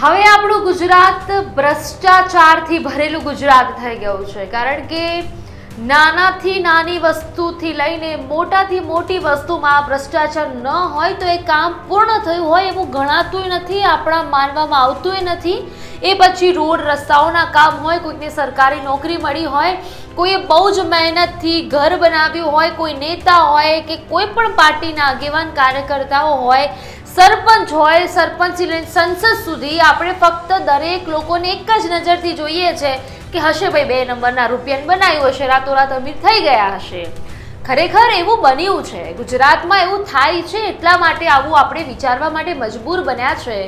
હવે આપણું ગુજરાત ભ્રષ્ટાચારથી ભરેલું ગુજરાત થઈ ગયું છે. કારણ કે નાનાથી નાની વસ્તુથી લઈને મોટાથી મોટી વસ્તુમાં ભ્રષ્ટાચાર ન હોય તો એ કામ પૂર્ણ થયું હોય એવું ગણાતું નથી, આપણા માનવામાં આવતું નથી. એ પછી રોડ રસ્તાઓના કામ હોય કોઈકને સરકારી નોકરી મળી હોય, કોઈએ બહુ જ મહેનતથી ઘર બનાવ્યું હોય, કોઈ નેતા હોય કે કોઈ પણ પાર્ટીના આગેવાન કાર્યકર્તાઓ હોય સરપંચ હોય સરપંચથી સંસદ સુધી આપણે ફક્ત દરેક લોકોને એક જ નજરથી જોઈએ છે કે હશે ભાઈ બે નંબરના રૂપિયાને બનાવ્યું હશે, રાતોરાત અમીર થઈ ગયા હશે. ખરેખર એવું બન્યું છે. ગુજરાતમાં એવું થાય છે એટલા માટે આવું આપણે વિચારવા માટે મજબૂર બન્યા છે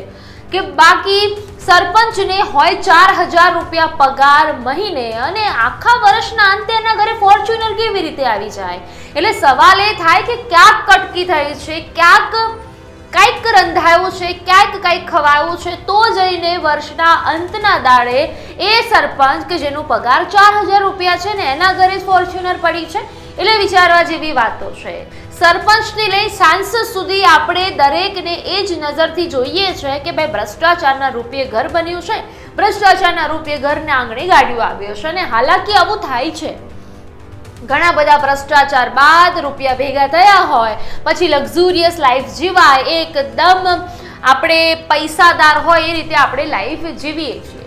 કે બાકી સરપંચને હોય ચાર હજાર રૂપિયા પગાર મહિને અને આખા વર્ષના અંતે એના ઘરે ફોર્ચ્યુનર કેવી રીતે આવી જાય? એટલે સવાલ એ થાય કે ક્યાંક કટકી થઈ છે, ક્યાંક કંઈક રંધાયું છે, ક્યાંક કાંઈક ખવાયું છે, તો જઈને વર્ષના અંતના દાડે એ સરપંચ કે જેનો પગાર ચાર હજાર રૂપિયા છે ને, એના ઘરે ફોર્ચ્યુનર પડી છે, એટલે વિચારવા જેવી વાતો છે. સરપંચથી લઈ સાંસદ સુધી આપણે દરેકને એ જ નજરથી જોઈએ છે કે ભાઈ, ભ્રષ્ટાચારના રૂપિયે ઘર બન્યું છે, ભ્રષ્ટાચારના રૂપિયે ઘરને આંગણે ગાડીઓ આવ્યો છે અને હાલાકી આવું થાય છે. ઘણા બધા ભ્રષ્ટાચાર બાદ રૂપિયા ભેગા થયા હોય. પછી લક્ઝુરિયસ લાઈફ જીવાય. એકદમ આપણે પૈસાદાર હોય એ રીતે આપણે લાઈફ જીવીએ છીએ.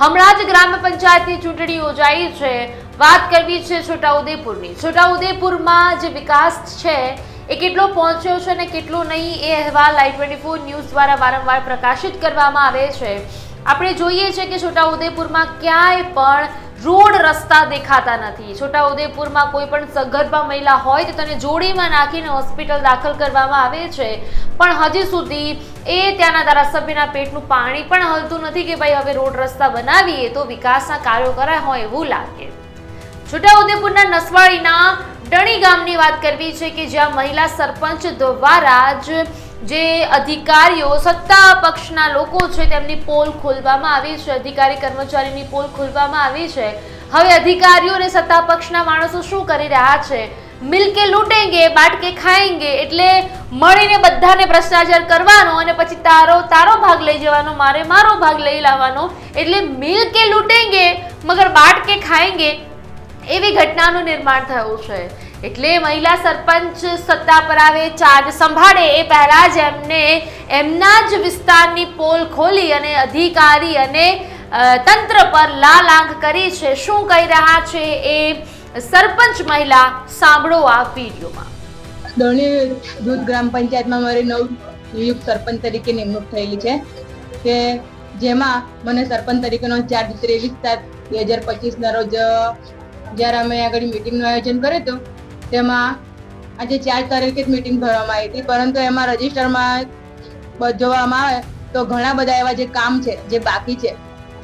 હમણાં જ ગ્રામ પંચાયતની ચૂંટણી યોજાઈ છે. વાત કરવી છે છોટાઉદેપુરની. છોટાઉદેપુરમાં જે વિકાસ છે એ કેટલો પહોંચ્યો છે ને કેટલો નહીં એ અહેવાલ લાઈવ ટ્વેન્ટી ફોર ન્યૂઝ દ્વારા વારંવાર પ્રકાશિત કરવામાં આવે છે. આપણે જોઈએ છે કે છોટાઉદેપુરમાં ક્યાંય પણ રોડ રસ્તા દેખાતા નથી. છોટાઉદેપુરમાં કોઈ પણ સગર્ભા મહિલા હોય તો તેને જોડીમાં નાખીને હોસ્પિટલ દાખલ કરવામાં આવે છે. પણ હજી સુધી એ ત્યાંના ધારાસભ્યના પેટનું પાણી પણ હલતું નથી કે ભાઈ હવે રોડ રસ્તા બનાવીએ તો વિકાસના કાર્યો કરાય હોય એવું લાગે. છોટાઉદેપુરના નસવાડીના ડણી ગામની વાત કરવી છે કે જ્યાં મહિલા સરપંચ દ્વારા જ જે અધિકારીઓ, સત્તા પક્ષના લોકો છે, તેમની પોલ ખોલવામાં આવી છે, અધિકારી કર્મચારીની પોલ ખોલવામાં આવી છે. હવે અધિકારીઓ અને સત્તા પક્ષના માણસો શું કરી રહ્યા છે? મિલકે લૂંટેંગે, બાટકે ખાએંગે એટલે મળીને બધાને ભ્રષ્ટાચાર કરવાનો અને પછી તારો તારો ભાગ લઈ જવાનો, મારે મારો ભાગ લઈ લાવવાનો, એટલે મિલકે લૂંટેંગે, મગર બાટકે ખાએંગે એવી ઘટનાનું નિર્માણ થયું છે. એટલે મહિલા સરપંચ સત્તા પર આવે, ચાર્જ સંભાળે, એ પહેલા જ એમને એમના જ વિસ્તારની પોલ ખોલી અને અધિકારી અને તંત્ર પર લાલ આંખ કરી છે. શું કહી રહ્યા છે એ સરપંચ મહિલા, સાંભળો આ વિડીયોમાં. દોણી દૂધ ગ્રામ પંચાયતમાં મારી નવ નિયુક્ત સરપંચ તરીકે નિમણૂક થયેલી છે કે જેમાં મને સરપંચ તરીકેનો ચાર્જ ત્રેવીસ સાત બે હજાર પચીસના રોજ જ્યારે અમે આગળ મિટિંગનું આયોજન કર્યું હતું તેમાં આજે ચાર તારીખે જ મિટિંગ ભરવામાં આવી હતી. પરંતુ એમાં રજિસ્ટરમાં જોવામાં આવે તો ઘણા બધા એવા જે કામ છે જે બાકી છે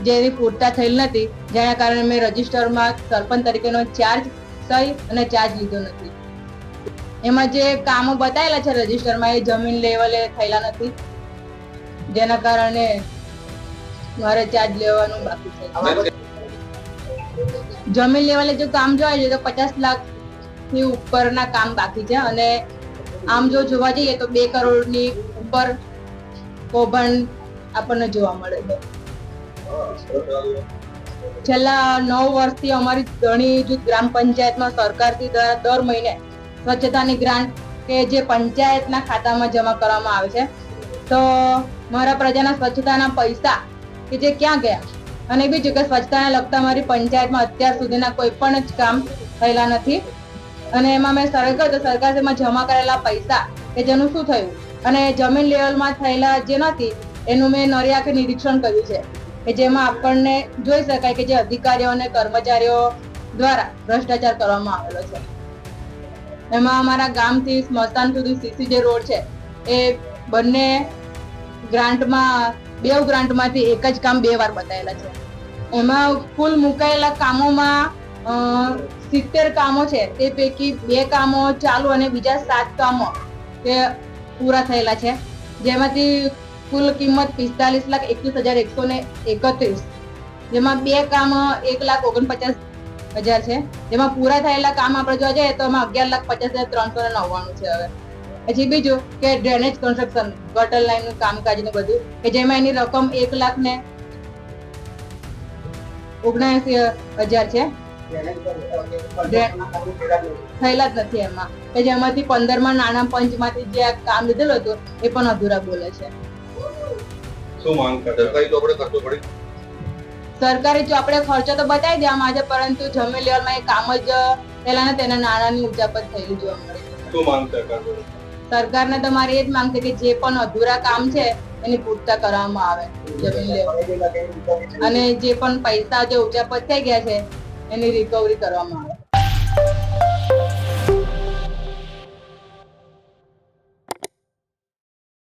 જેની પૂરતા થયેલ નથી જેના કારણે મેં રજિસ્ટરમાં સરપંચ તરીકેનો ચાર્જ સહી અને ચાર્જ લીધો નથી. એમાં જે કામો બતાવેલા છે રજિસ્ટરમાં એ જમીન લેવલે થયેલા નથી જેના કારણે મારે ચાર્જ લેવાનું બાકી છે. જમીન લેવલે જો કામ જોવા છે તો પચાસ લાખ થી ઉપરના કામ બાકી છે અને આમ જો જોવા જઈએ તો બે કરોડની ઉપર કૌભાંડ આપણને જોવા મળે છે. છેલ્લા નવ વર્ષથી અમારી ઘણી જૂથ ગ્રામ પંચાયતમાં સરકારથી દર મહિને સ્વચ્છતાની ગ્રાન્ટ કે જે પંચાયતના ખાતામાં જમા કરવામાં આવે છે. તો મારા પ્રજાના સ્વચ્છતાના પૈસા કે જે ક્યાં ગયા? અને બીજું કે સ્વચ્છતાને લગતા મારી પંચાયતમાં અત્યાર સુધીના કોઈ પણ જ કામ થયેલા નથી. અને એમાં મેં સરકાર તો સરકારમાં જમા કરેલા પૈસા કે જેનું શું થયું? અને જમીન લેવલમાં થયેલા જે નથી, એનું મેં નરિયાકે નિરીક્ષણ કર્યું છે. કે જેમાં આપણને જોઈ શકાય કે જે અધિકારીઓ અને કર્મચારીઓ દ્વારા ભ્રષ્ટાચાર કરવામાં આવેલો છે. એમાં અમારા ગામથી સ્મશાન સુધી સીસી જે રોડ છે, એ બંને ગ્રાન્ટમાં બે ગ્રાન્ટમાંથી એક જ કામ બે વાર બતાવેલા છે. એમાં કુલ મુકાયેલા કામોમાં સિત્તેર કામો છે. તે પૈકી બે કામો ચાલુ અને બીજા સાત કામો તે પૂરા થયેલા છે. જેમાંથી કુલ કિંમત પિસ્તાલીસ લાખ એકવીસ હજાર એકસો ને એકત્રીસ. જેમાં બે કામ એક લાખ ઓગણપચાસ હજાર છે. જેમાં પૂરા થયેલા કામ આપણે જોવા જઈએ તો એમાં અગિયાર લાખ પચાસ હજાર ત્રણસો ને નવ્વાણું છે હવે. પછી બીજું કે ડ્રેનેજ કન્સ્ટ્રક્શન ગટર લાઈનનું કામકાજ ને બધું, કે જેમાં એની રકમ એક લાખ ને ઓગણસી હજાર છે. થયેલા જ નથી એમાં. કે જેમાંથી પંદરમાં નાના પંચમાંથી જે કામ લીધેલું હતું એ પણ અધૂરા બોલે છે. શું માંગ સરકારી તો આપણે કરવું પડે સરકારે જો આપણે ખર્ચો તો બતાવી આવે છે પરંતુ જમીન લેવલમાં એ કામ જ પેલા ને તેના નાણાંની ઉજાપત થયેલી જોવા મળે શું માંગ સરકાર? સરકારને? તો મારી એ જ માંગ છે કે જે પણ અધૂરા કામ છે એની પૂર્તતા કરવામાં આવે જમીન લેવલ. અને જે પણ પૈસા જે ઉજાપત થઈ ગયા છે એની રિકવરી કરવામાં આવે.